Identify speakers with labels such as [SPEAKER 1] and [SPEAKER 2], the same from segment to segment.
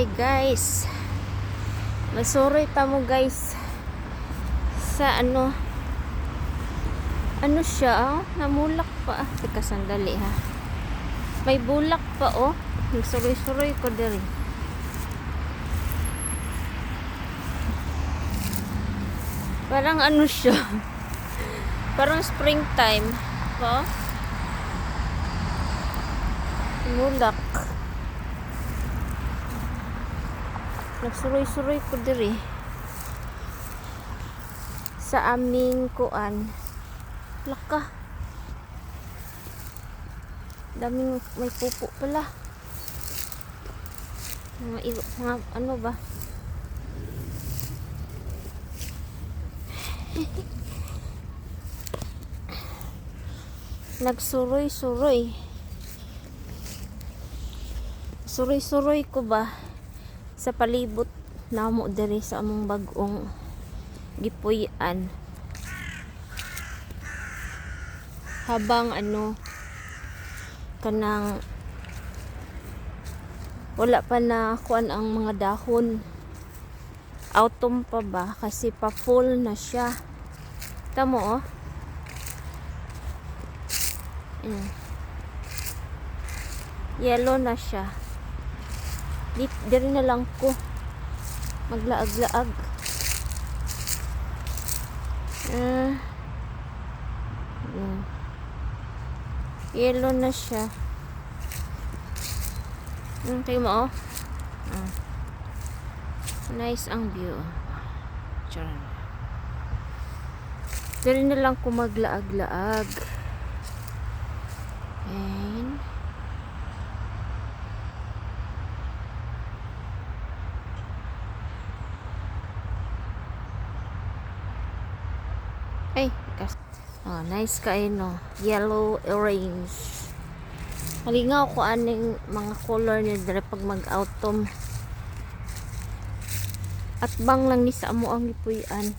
[SPEAKER 1] Hi guys. Masuroy ta mo guys. Sa ano? Ano siya? Oh? Namulak pa. Teka sandali ha. May bulak pa oh. Nagsuroy-suroy ko diri. Parang ano siya? Parang springtime. Oh. Mulak. Nagsuroy-suroy ko diri. Sa aming kuan. Laka. Daming may pupo pala. Mga, mga ano ba? Nagsuroy-suroy. Suroy-suroy ko ba sa palibot na mo diri sa among bagong gipuy-an. Habang ano kanang wala pa na kuan ang mga dahon. Autumn pa ba kasi pa full na siya. Tamo oh. Mm. Yellow na siya. Di, diri na lang ko. Maglaag-laag. Ah. Mm. Yellow na siya. Mm, tingnan mo oh. Ah. Nice ang view. Charan. Diri na lang ko maglaag-laag. And Ay. Oh, nice kayo no. Yellow orange. Malingaw ko aning mga color niya dire pag mag-autumn. At bang lang ni sa amo ang ipuyan.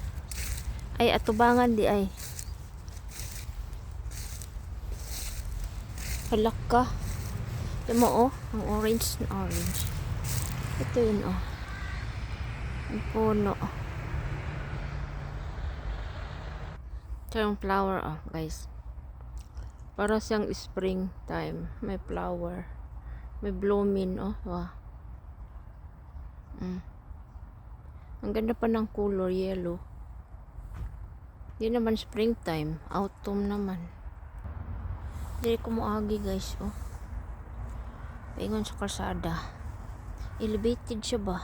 [SPEAKER 1] Ay atubangan di ay. Halak ka. Ito mo oh, ang orange na orange. Ito yun oh. Ang puno. Ito yung flower oh, guys. Para siyang springtime. May flower. May blooming oh. Wow. Mm. Ang ganda pa ng color yellow. Hindi naman springtime. Autumn naman. Hindi ko moagi guys oh. Paingon sa kalsada. Elevated siya ba?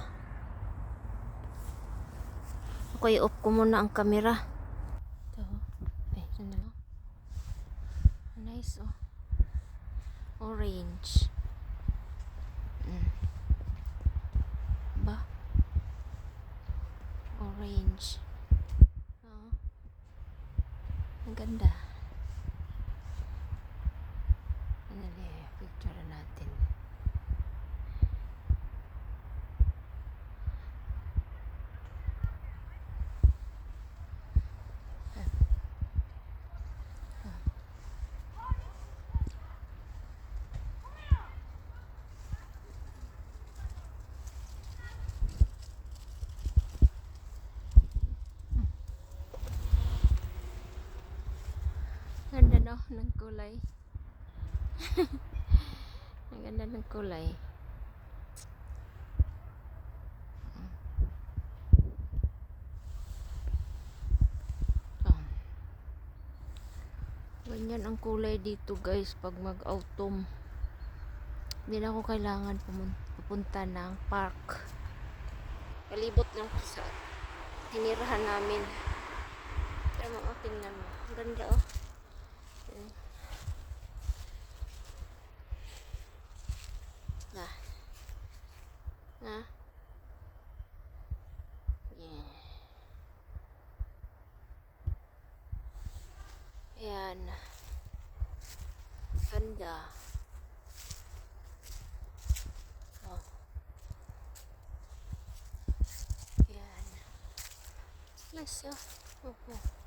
[SPEAKER 1] Okay, off ko muna ang camera. Ito. Ay, saan na Nice oh. Orange. Mm. Ba? Orange. Oo. Ang ganda. Ganda no, ng kulay. Ang ganda ng kulay. Oh. Ganyan ang kulay dito guys pag mag-autumn. Hindi na ako kailangan pumun- pupunta ng park. Kalibot lang sa tinirahan namin. Pero mga tingnan mo. Ang ganda oh. Ayan. Na. Na. Yeah. Ayan. Ganda. Oh. Ayan. Nice oh. Oh, oh.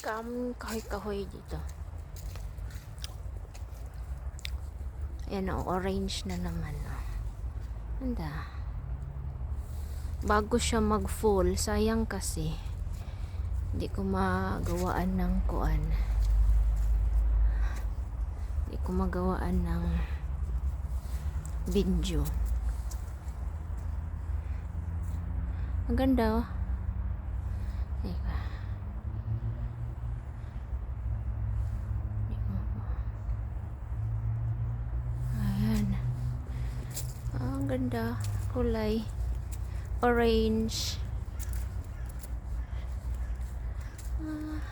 [SPEAKER 1] Daming kahoy-kahoy dito. Ayan o, orange na naman o. Anda. Bago siya mag-full, sayang kasi. Hindi ko magawaan ng kuan. Hindi ko magawaan ng video. Ang ganda oh. Teka. Ayan. Ganda. Kulay. Orange. Ah,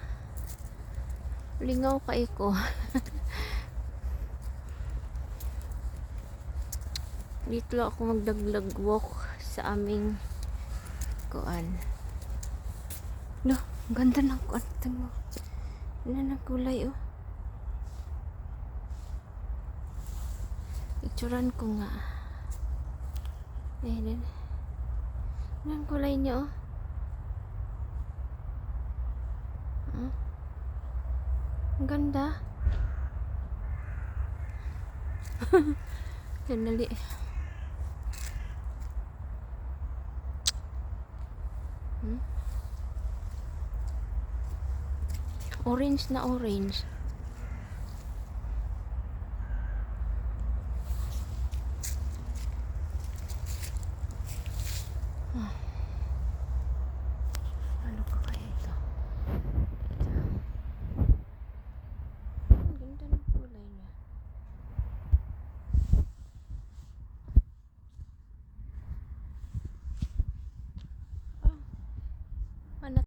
[SPEAKER 1] lingaw ka ko. Dito ako magdaglag walk sa aming kuan. No, ang ganda ng kuan. Tingnan mo. Ano kulay oh. Picturean ko nga. Ayan. Ano ang kulay niya oh. Hmm? Ang ganda. Sandali. Hmm? Orange na orange.